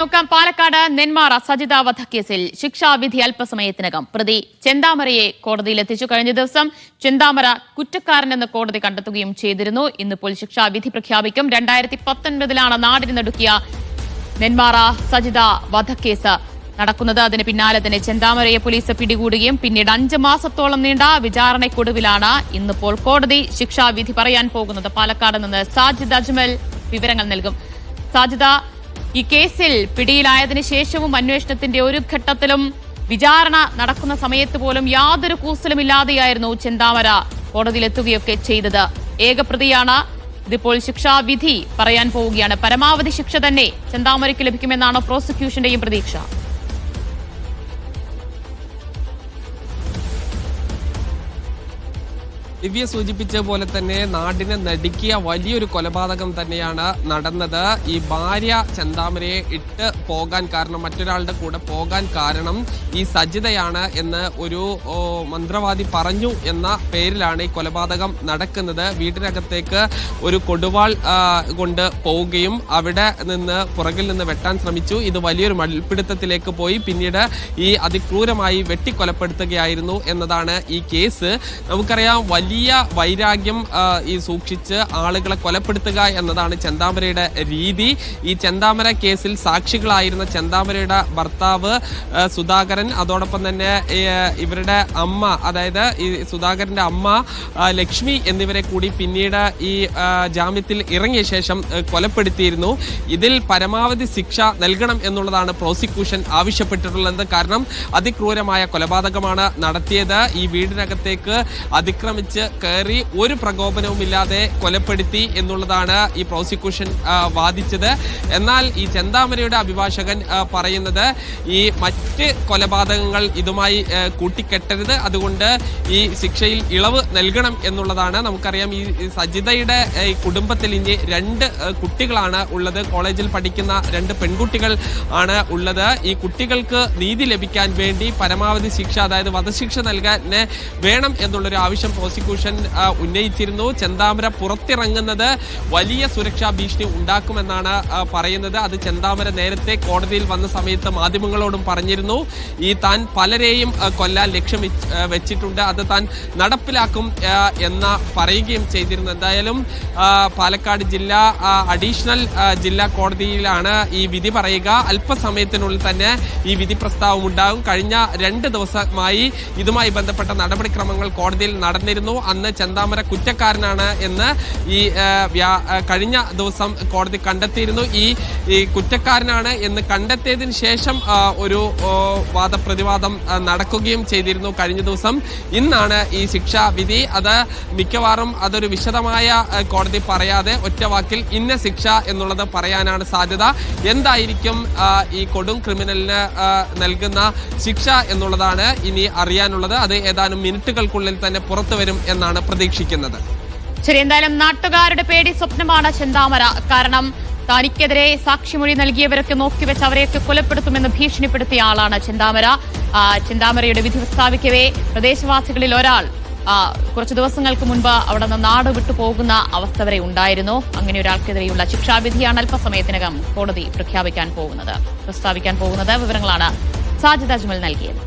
നോക്കാം. പാലക്കാട് നെന്മാറ സജിത വധക്കേസിൽ ശിക്ഷാവിധി അല്പസമയത്തിനകം പ്രതി ചെന്താമരയെ കോടതിയിലെത്തിച്ചു. കഴിഞ്ഞ ദിവസം ചെന്താമര കുറ്റക്കാരനെന്ന് കോടതി കണ്ടെത്തുകയും ചെയ്തിരുന്നു. ഇന്നിപ്പോൾ ശിക്ഷാവിധി പ്രഖ്യാപിക്കും. രണ്ടായിരത്തി പത്തൊൻപതിലാണ് നാടിന് നടുക്കിയ നെന്മാറ സജിത വധക്കേസ് നടക്കുന്നത്. അതിന് പിന്നാലെ തന്നെ ചെന്താമരയെ പോലീസ് പിടികൂടുകയും പിന്നീട് അഞ്ച് മാസത്തോളം നീണ്ട വിചാരണയ്ക്കൊടുവിലാണ് ഇന്നിപ്പോൾ കോടതി ശിക്ഷാവിധി പറയാൻ പോകുന്നത്. പാലക്കാട് നിന്ന് സാജിദ് അജ്മൽ വിവരങ്ങൾ നൽകും. സാജിദ ഈ കേസിൽ പിടിയിലായതിനു ശേഷവും അന്വേഷണത്തിന്റെ ഒരു ഘട്ടത്തിലും വിചാരണ നടക്കുന്ന സമയത്ത് പോലും യാതൊരു കൂസലുമില്ലാതെയായിരുന്നു ചെന്താമര കോടതിയിലെത്തുകയൊക്കെ ചെയ്തത്. ഏകപ്രതിയാണ് ഇതിപ്പോൾ ശിക്ഷാവിധി പറയാൻ പോവുകയാണ്. പരമാവധി ശിക്ഷ തന്നെ ചെന്താമരയ്ക്ക് ലഭിക്കുമെന്നാണ് പ്രോസിക്യൂഷന്റെയും പ്രതീക്ഷ. ദിവ്യ സൂചിപ്പിച്ച പോലെ തന്നെ നാടിനെ നടുക്കിയ വലിയൊരു കൊലപാതകം തന്നെയാണ് നടന്നത്. ഈ ഭാര്യ ചന്താമരയെ ഇട്ട് പോകാൻ കാരണം മറ്റൊരാളുടെ കൂടെ പോകാൻ കാരണം ഈ സജിതയാണ് എന്ന് ഒരു മന്ത്രവാദി പറഞ്ഞു എന്ന പേരിലാണ് ഈ കൊലപാതകം നടക്കുന്നത്. വീട്ടിനകത്തേക്ക് ഒരു കൊടുവാൾ കൊണ്ട് പോവുകയും അവിടെ നിന്ന് പുറകിൽ നിന്ന് വെട്ടാൻ ശ്രമിച്ചു. ഇത് വലിയൊരു മൽപിടുത്തത്തിലേക്ക് പോയി. പിന്നീട് ഈ അതിക്രൂരമായി വെട്ടിക്കൊലപ്പെടുത്തുകയായിരുന്നു എന്നതാണ് ഈ കേസ്. നമുക്കറിയാം വലിയ വൈരാഗ്യം ഈ സൂക്ഷിച്ച് ആളുകളെ കൊലപ്പെടുത്തുക എന്നതാണ് ചെന്താമരയുടെ രീതി. ഈ ചെന്താമര കേസിൽ സാക്ഷികളായിരുന്ന ചെന്താമരയുടെ ഭർത്താവ് സുധാകരൻ അതോടൊപ്പം തന്നെ ഇവരുടെ അമ്മ അതായത് ഈ സുധാകരന്റെ അമ്മ ലക്ഷ്മി എന്നിവരെ കൂടി പിന്നീട് ഈ ജാമ്യത്തിൽ ഇറങ്ങിയ ശേഷം കൊലപ്പെടുത്തിയിരുന്നു. ഇതിൽ പരമാവധി ശിക്ഷ നൽകണം എന്നുള്ളതാണ് പ്രോസിക്യൂഷൻ ആവശ്യപ്പെട്ടിട്ടുള്ളത്. കാരണം അതിക്രൂരമായ കൊലപാതകമാണ് നടത്തിയത്. ഈ വീടിനകത്തേക്ക് അതിക്രമിച്ച് കയറി ഒരു പ്രകോപനവും ഇല്ലാതെ കൊലപ്പെടുത്തി എന്നുള്ളതാണ് ഈ പ്രോസിക്യൂഷൻ വാദിച്ചത്. എന്നാൽ ഈ ചെന്താമരയുടെ അഭിഭാഷകൻ പറയുന്നത് ഈ മറ്റ് കൊലപാതകങ്ങൾ ഇതുമായി കൂട്ടിക്കെട്ടരുത്. അതുകൊണ്ട് ഈ ശിക്ഷയിൽ ഇളവ് നൽകണം എന്നുള്ളതാണ് നമുക്കറിയാം. ഈ സജിതയുടെ ഈ കുടുംബത്തിൽ ഇനി രണ്ട് കുട്ടികളാണ് ഉള്ളത്. കോളേജിൽ പഠിക്കുന്ന രണ്ട് പെൺകുട്ടികൾ ആണ് ഉള്ളത്. ഈ കുട്ടികൾക്ക് നീതി ലഭിക്കാൻ വേണ്ടി പരമാവധി ശിക്ഷ അതായത് വധശിക്ഷ നൽകാൻ വേണം എന്നുള്ളൊരു ആവശ്യം പ്രോസിക്യൂഷൻ ആ, ഉന്നയിച്ചിരുന്നു. ചെന്താമര പുറത്തിറങ്ങുന്നത് വലിയ സുരക്ഷാ ഭീഷണി ഉണ്ടാക്കുമെന്നാണ് പറയുന്നത്. അത് ചെന്താമര നേരത്തെ കോടതിയിൽ വന്ന സമയത്ത് മാധ്യമങ്ങളോടും പറഞ്ഞിരുന്നു. ഈ താൻ പലരെയും കൊല്ലാൻ ലക്ഷ്യം വെച്ചിട്ടുണ്ട്. അത് താൻ നടപ്പിലാക്കും എന്ന പറയുകയും ചെയ്തിരുന്നു. എന്തായാലും പാലക്കാട് ജില്ല അഡീഷണൽ ജില്ലാ കോടതിയിലാണ് ഈ വിധി പറയുക. അല്പസമയത്തിനുള്ളിൽ തന്നെ ഈ വിധി പ്രസ്താവം ഉണ്ടാകും. കഴിഞ്ഞ രണ്ട് ദിവസമായി ഇതുമായി ബന്ധപ്പെട്ട നടപടിക്രമങ്ങൾ കോടതിയിൽ നടന്നിരുന്നു. അന്ന് ചെന്താമര കുറ്റക്കാരനാണ് എന്ന് ഈ കഴിഞ്ഞ ദിവസം കോടതി കണ്ടെത്തിയിരുന്നു. ഈ കുറ്റക്കാരനാണ് എന്ന് കണ്ടെത്തിയതിന് ശേഷം ഒരു വാദപ്രതിവാദം നടക്കുകയും ചെയ്തിരുന്നു കഴിഞ്ഞ ദിവസം. ഇന്നാണ് ഈ ശിക്ഷാ വിധി. അത് മിക്കവാറും അതൊരു വിശദമായ കോടതി പറയാതെ ഒറ്റവാക്കിൽ ഇന്ന ശിക്ഷ എന്നുള്ളത് പറയാനാണ് സാധ്യത. എന്തായിരിക്കും ഈ കൊടും ക്രിമിനലിന് നൽകുന്ന ശിക്ഷ എന്നുള്ളതാണ് ഇനി അറിയാനുള്ളത്. അത് ഏതാനും മിനിറ്റുകൾക്കുള്ളിൽ തന്നെ പുറത്തു വരും എന്നാണ് പ്രതീക്ഷിക്കുന്നത്. ശരി എന്തായാലും നാട്ടുകാരുടെ പേടി സ്വപ്നമാണ് ചെന്താമര. കാരണം തനിക്കെതിരെ സാക്ഷിമൊഴി നൽകിയവരൊക്കെ നോക്കിവെച്ച് അവരെയൊക്കെ കൊലപ്പെടുത്തുമെന്ന് ഭീഷണിപ്പെടുത്തിയ ആളാണ് ചെന്താമര. ചിന്താമരയുടെ വിധി പ്രസ്താവിക്കവേ പ്രദേശവാസികളിൽ ഒരാൾ കുറച്ചു ദിവസങ്ങൾക്ക് മുൻപ് അവിടെ നിന്ന് നാട് വിട്ടു പോകുന്ന അവസ്ഥ വരെ ഉണ്ടായിരുന്നു. അങ്ങനെ ഒരാൾക്കെതിരെയുള്ള ശിക്ഷാവിധിയാണ് അല്പസമയത്തിനകം കോടതി പ്രഖ്യാപിക്കാൻ പോകുന്നത്. പ്രസ്താവിക്കാൻ പോകുന്നത് വിവരങ്ങളാണ് സാജിദ് അജ്മൽ നൽകിയത്.